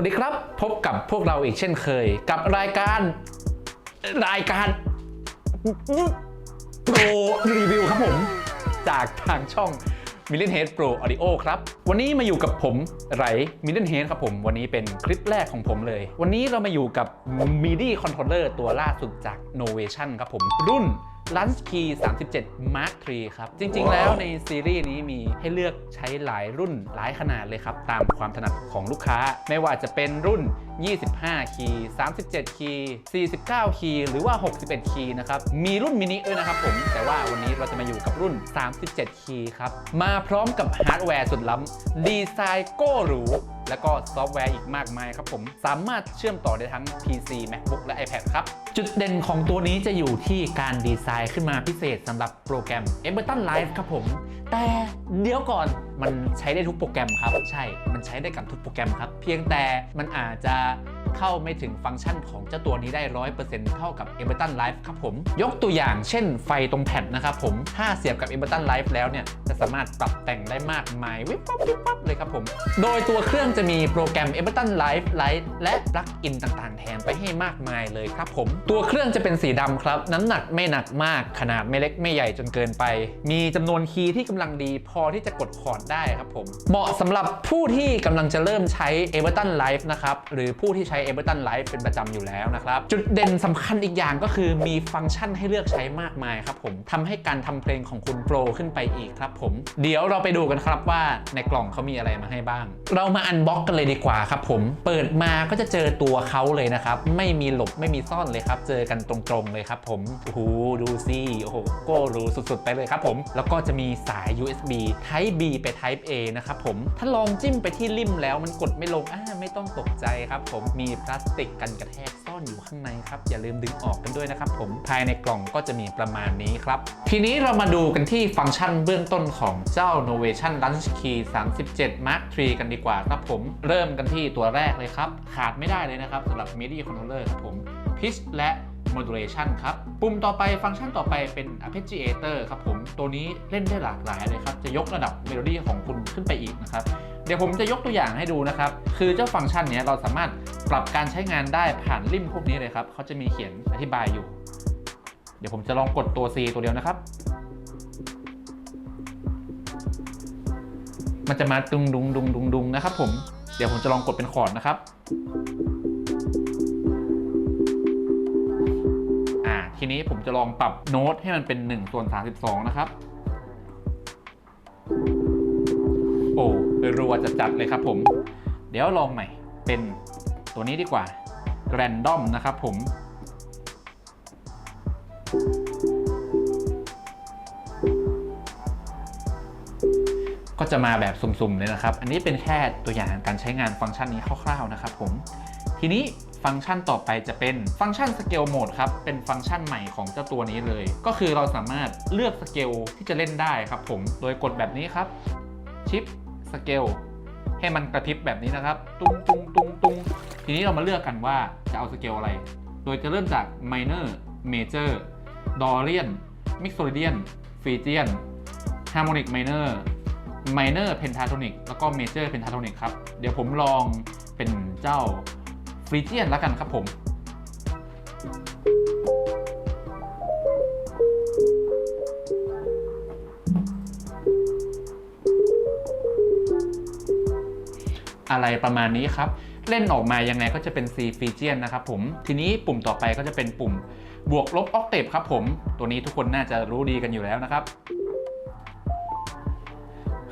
วัสดีครับ พบกับพวกเราอีกเช่นเคย กับรายการ รายการโปรรีวิวครับผม จากทางช่อง m i l l i o n Head Pro Audio ครับ วันนี้มาอยู่กับผมไร m i l l i o n Head ครับผม วันนี้เป็นคลิปแรกของผมเลย วันนี้เรามาอยู่กับ MIDI Controller ตัวล่าสุดจาก Novation ครับผมรุ่น Lunch Key 37 Mark III ครับ จริงๆ แล้วในซีรีส์นี้มีให้เลือกใช้หลายรุ่นหลายขนาดเลยครับ ตามความถนัดของลูกค้า ไม่ว่าจะเป็นรุ่น 25 คีย์ 37 คีย์ 49 คีย์ หรือว่า 61 คีย์นะครับ มีรุ่นมินิด้วยนะครับผม แต่ว่าวันนี้เราจะมาอยู่กับรุ่น 37 คีย์ครับ มาพร้อมกับฮาร์ดแวร์สุดล้ำ ดีไซน์โก้หรู แล้วก็ซอฟต์แวร์อีกมากมายครับผม สามารถเชื่อมต่อได้ทั้ง PC MacBook และ iPad ครับ จุดเด่นของตัวนี้จะอยู่ที่การดีไซน์ขึ้นมาพิเศษสำหรับโปรแกรม Ableton Live ครับผม แต่เดี๋ยวก่อนมันใช้ได้ทุกโปรแกรมครับ ใช่ มันใช้ได้กับทุกโปรแกรมครับ เพียงแต่มันอาจจะ เข้าไม่ถึงฟังก์ชันของเจ้าตัวนี้ได้ 100%เท่ากับ Ableton Live ครับผม ยกตัวอย่างเช่นไฟตรงแผ่นนะครับผม ถ้าเสียบกับ Ableton Live แล้วเนี่ย จะสามารถปรับแต่งได้มากมาย วิบวับวิบวับเลยครับผม โดยตัวเครื่องจะมีโปรแกรม Ableton Live Lite และปลั๊กอินต่างๆ แถมไปให้มากมายเลยครับผม ตัวเครื่องจะเป็นสีดำครับ น้ำหนักไม่หนักมาก ขนาดไม่เล็กไม่ใหญ่จนเกินไป มีจำนวนคีย์ที่กำลังดีพอที่จะกดคอร์ดได้ครับผม เหมาะสำหรับผู้ที่กำลังจะเริ่มใช้ Ableton Live นะครับ หรือผู้ที่ใช้ Ableton Live เป็นประจำอยู่แล้วนะครับ จุดเด่นสำคัญอีกอย่างก็คือมีฟังก์ชันให้เลือกใช้มากมายครับผมทำให้การทำเพลงของคุณโปรขึ้นไปอีกครับผมเดี๋ยวเราไปดูกันครับว่าในกล่องเขามีอะไรมาให้บ้าง เรามาอันบ็อกกันเลยดีกว่าครับผมเปิดมาก็จะเจอตัวเขาเลยนะครับไม่มีหลบไม่มีซ่อนเลยครับ เจอกันตรงๆเลยครับผมโอ้โหดูสิโอ้โหก็รู้สุดๆไปเลยครับผม แล้วก็จะมีสาย USB Type B ไป Type A นะครับผมถ้าลองจิ้มไปที่ริมแล้วมันกดไม่ลงอ่าไม่ต้องตกใจครับผมมีพลาสติกกันกระแทกซ่อนอยู่ข้างในครับ อย่าลืมดึงออกกันด้วยนะครับผมภายในกล่องก็จะมีประมาณนี้ครับ ทีนี้เรามาดูกันที่ฟังก์ชันเบื้องต้นของเจ้า Novation Lunch Key 37 Mark III กันดีกว่าครับผมเริ่มกันที่ตัวแรกเลยครับ ขาดไม่ได้เลยนะครับสำหรับ MIDI controller ครับผม Pitch และ modulation ครับ ปุ่มต่อไปฟังก์ชันต่อไปเป็น arpeggiator ครับผม ตัวนี้เล่นได้หลากหลายเลยครับ จะยกระดับเมโลดี้ของคุณขึ้นไปอีกนะครับ ดี๋ยวผมจะยกตัวอย่างให้ดูนะครับ คือเจ้าฟังก์ชันนี้เราสามารถปรับการใช้งานได้ผ่านริมพวกนี้เลยครับเขาจะมีเขียนอธิบายอยู่ เดี๋ยวผมจะลองกดตัว C ตัวเดียวนะครับ มันจะมาดุงดุงดุงดุงดุงนะครับผม เดี๋ยวผมจะลองกดเป็นคอร์ดนะครับอ่าทีนี้ผมจะลองปรับโน้ตให้มันเป็น1ส่วน32 นะครับ รัวจะจัดๆเลยครับผม เดี๋ยวลองใหม่เป็นตัวนี้ดีกว่า Random นะครับผม ก็จะมาแบบสุ่มๆเลยนะครับ อันนี้เป็นแค่ตัวอย่างการใช้งานฟังก์ชันนี้คร่าวๆนะครับผม ทีนี้ฟังก์ชันต่อไปจะเป็นฟังก์ชันสเกลโหมดครับ เป็นฟังก์ชันใหม่ของเจ้าตัวนี้เลย ก็คือเราสามารถเลือกสเกลที่จะเล่นได้ครับผม โดยกดแบบนี้ครับชิป สเกลให้มันกระพริบแบบนี้นะครับ ตุ้งตุ้งตุ้งตุ้งทีนี้เรามาเลือกกันว่าจะเอาสเกลอะไร โดยจะเริ่มจาก minor major dorian mixolydian phrygian harmonic minor minor pentatonic แล้วก็ major pentatonic ครับ เดี๋ยวผมลองเป็นเจ้า phrygian แล้วกันครับผม อะไรประมาณนี้ครับ เล่นออกมายังไงก็จะเป็น C ีฟีเจียนะครับผม ทีนี้ปุ่มต่อไปก็จะเป็นปุ่มบวกลบออกเตปครับผม ตัวนี้ทุกคนน่าจะรู้ดีกันอยู่แล้วนะครับ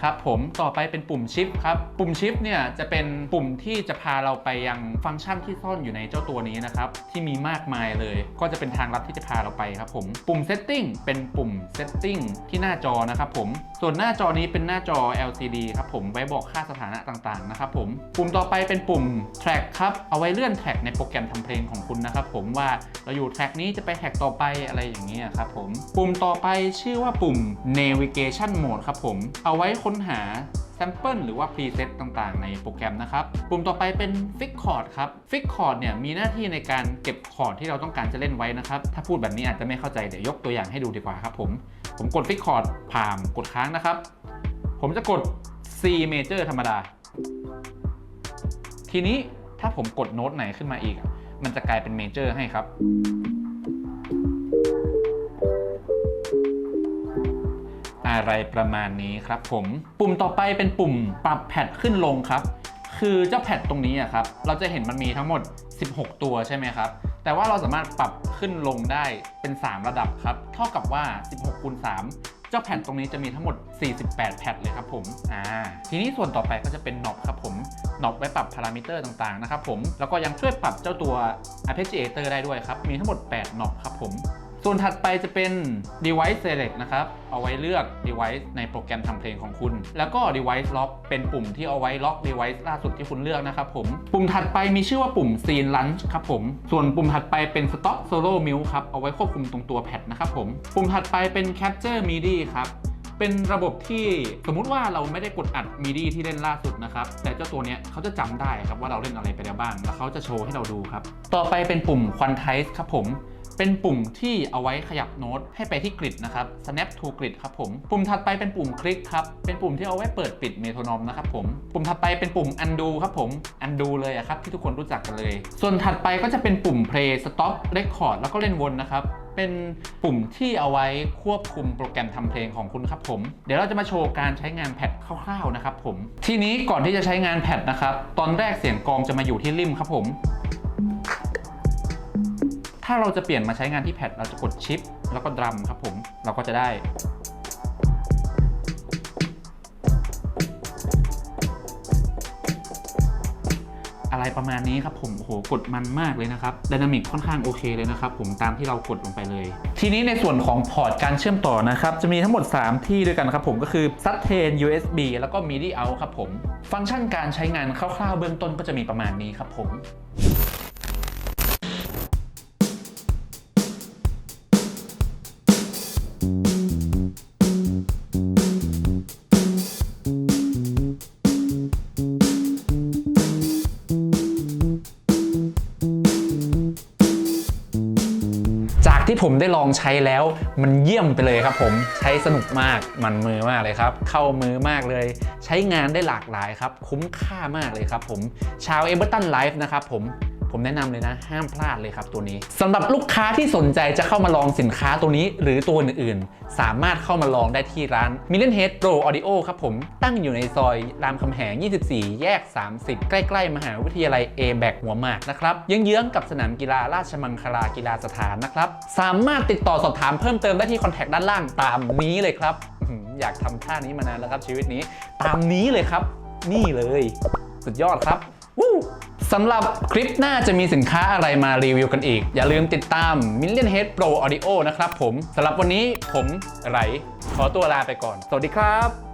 ครับผมต่อไปเป็นปุ่มชิปครับ ปุ่มชิปเนี่ยจะเป็นปุ่มที่จะพาเราไปยังฟังก์ชันที่ซ่อนอยู่ในเจ้าตัวนี้นะครับที่มีมากมายเลย ก็จะเป็นทางลัดที่จะพาเราไปครับผมปุ่ม setting เป็นปุ่ม setting ที่หน้าจอนะครับผมส่วนหน้าจอนี้เป็นหน้าจอ LCD ครับผมไว้บอกค่าสถานะต่างๆนะครับผมปุ่มต่อไปเป็นปุ่ม track ครับเอาไว้เลื่อนแท็กในโปรแกรมทำเพลงของคุณนะครับผมว่าเราอยู่แท็กนี้จะไปแท็กต่อไปอะไรอย่างเงี้ยครับผมปุ่มต่อไปชื่อว่าปุ่ม navigation mode ครับผมเอาไว้ค้้นหาแซมเปิลหรือว่าพรีเซตต่างๆ ในโปรแกรมนะครับ ปุ่มต่อไปเป็นฟิกคอร์ดครับฟิกคอร์ดเนี่ยมีหน้าที่ในการเก็บคอร์ดที่เราต้องการจะเล่นไว้นะครับ ถ้าพูดแบบนี้อาจจะไม่เข้าใจ เดี๋ยวยกตัวอย่างให้ดูดีกว่าครับผม ผมกดฟิกคอร์ดผ่ามกดค้างนะครับ ผมจะกด C major ธรรมดา ทีนี้ถ้าผมกดโน้ตไหนขึ้นมาอีก มันจะกลายเป็นเมเจอร์ให้ครับ อะไรประมาณนี้ครับผม ปุ่มต่อไปเป็นปุ่มปรับแพทขึ้นลงครับ คือเจ้าแพทตรงนี้อะครับ เราจะเห็นมันมีทั้งหมด 16 ตัวใช่ไหมครับ แต่ว่าเราสามารถปรับขึ้นลงได้เป็น 3 ระดับครับ เท่ากับว่า 16คูณ3เจ้าแพทตรงนี้จะมีทั้งหมด 48แพทเลยครับผม อ่า ทีนี้ส่วนต่อไปก็จะเป็นน็อบครับผม น็อบไว้ปรับพารามิเตอร์ต่างๆนะครับผม แล้วก็ยังช่วยปรับเจ้าตัว arpeggiator ได้ด้วยครับ มีทั้งหมด 8 น็อบครับผม ส่วนถัดไปจะเป็น device select นะครับ เอาไว้เลือก device ในโปรแกรมทำเพลงของคุณ แล้วก็ device lock เป็นปุ่มที่เอาไว้ล็อก device ล่าสุดที่คุณเลือกนะครับผม ปุ่มถัดไปมีชื่อว่าปุ่ม scene launch ครับผม ส่วนปุ่มถัดไปเป็น stop solo mute ครับ เอาไว้ควบคุมตรงตัวแพดนะครับผม ปุ่มถัดไปเป็น capture midi ครับเป็นระบบที่สมมุติว่าเราไม่ได้กดอัดมิดีที่เล่นล่าสุดนะครับ แต่เจ้าตัวเนี้ยเขาจะจำได้ครับว่าเราเล่นอะไรไปแล้วบ้าง แล้วเขาจะโชว์ให้เราดูครับ ต่อไปเป็นปุ่ม quantize ครับผม เป็นปุ่มที่เอาไว้ขยับโน้ตให้ไปที่กริดนะครับ snap to grid ครับผม ปุ่มถัดไปเป็นปุ่มคลิกครับ เป็นปุ่มที่เอาไว้เปิดปิดเมโทรนอมนะครับผม ปุ่มถัดไปเป็นปุ่ม undo ครับผม undo เลยอะครับที่ทุกคนรู้จักกันเลย ส่วนถัดไปก็จะเป็นปุ่ม play stop record แล้วก็เล่นวนนะครับเป็นปุ่มที่เอาไว้ควบคุมโปรแกรมทำเพลงของคุณครับผม เดี๋ยวเราจะมาโชว์การใช้งานแพดคร่าวๆนะครับผม ทีนี้ก่อนที่จะใช้งานแพดนะครับ ตอนแรกเสียงกองจะมาอยู่ที่ริมครับผม ถ้าเราจะเปลี่ยนมาใช้งานที่แพดเราจะกดชิป แล้วก็ดรัมครับผมเราก็จะได้อะไรประมาณนี้ครับผมโหกดมันมากเลยนะครับด y นามิกค่อนข้างโอเคเลยนะครับผมตามที่เรากดลงไปเลย ทีนี้ในส่วนของพอร์ตการเชื่อมต่อนะครับ จะมีทั้งหมด 3 ที่ด้วยกันครับผมก็คือ s u t t a i n USB แล้วก็ MIDI out ครับผม ฟังก์ชันการใช้งานคร่าวๆเบื้องต้นก็จะมีประมาณนี้ครับผม ที่ผมได้ลองใช้แล้วมันเยี่ยมไปเลยครับผมใช้สนุกมากมันมือมากเลยครับ เข้ามือมากเลย ใช้งานได้หลากหลายครับ คุ้มค่ามากเลยครับผมชาวเอเบอร์ตันไลฟ์นะครับผม ผมแนะนำเลยนะ ห้ามพลาดเลยครับตัวนี้สำหรับลูกค้าที่สนใจจะเข้ามาลองสินค้าตัวนี้ หรือตัวอื่นๆ สามารถเข้ามาลองได้ที่ร้าน m i l l i o n Head Pro Audio ครับผมตั้งอยู่ในซอยรามคำแหง 24 แยก 30 ใกล้ ๆ มหาวิทยาลัย a b a c หัวหมากนะครับเยื้องๆกับสนามกีฬาราชมังคลากีฬาสถานนะครับสามารถติดต่อสอบถามเพิ่มเติมได้ที่คอนแทคด้านล่างตามนี้เลยครับอื้อหืออยากทำท่านี้มานานแล้วครับชีวิตนี้ ตามนี้เลยครับ นี่เลย สุดยอดครับ วู้ สำหรับคลิปหน้าจะมีสินค้าอะไรมารีวิวกันอีก อย่าลืมติดตาม Million Head Pro Audio นะครับผมสำหรับวันนี้ผมไหลขอตัวลาไปก่อน สวัสดีครับ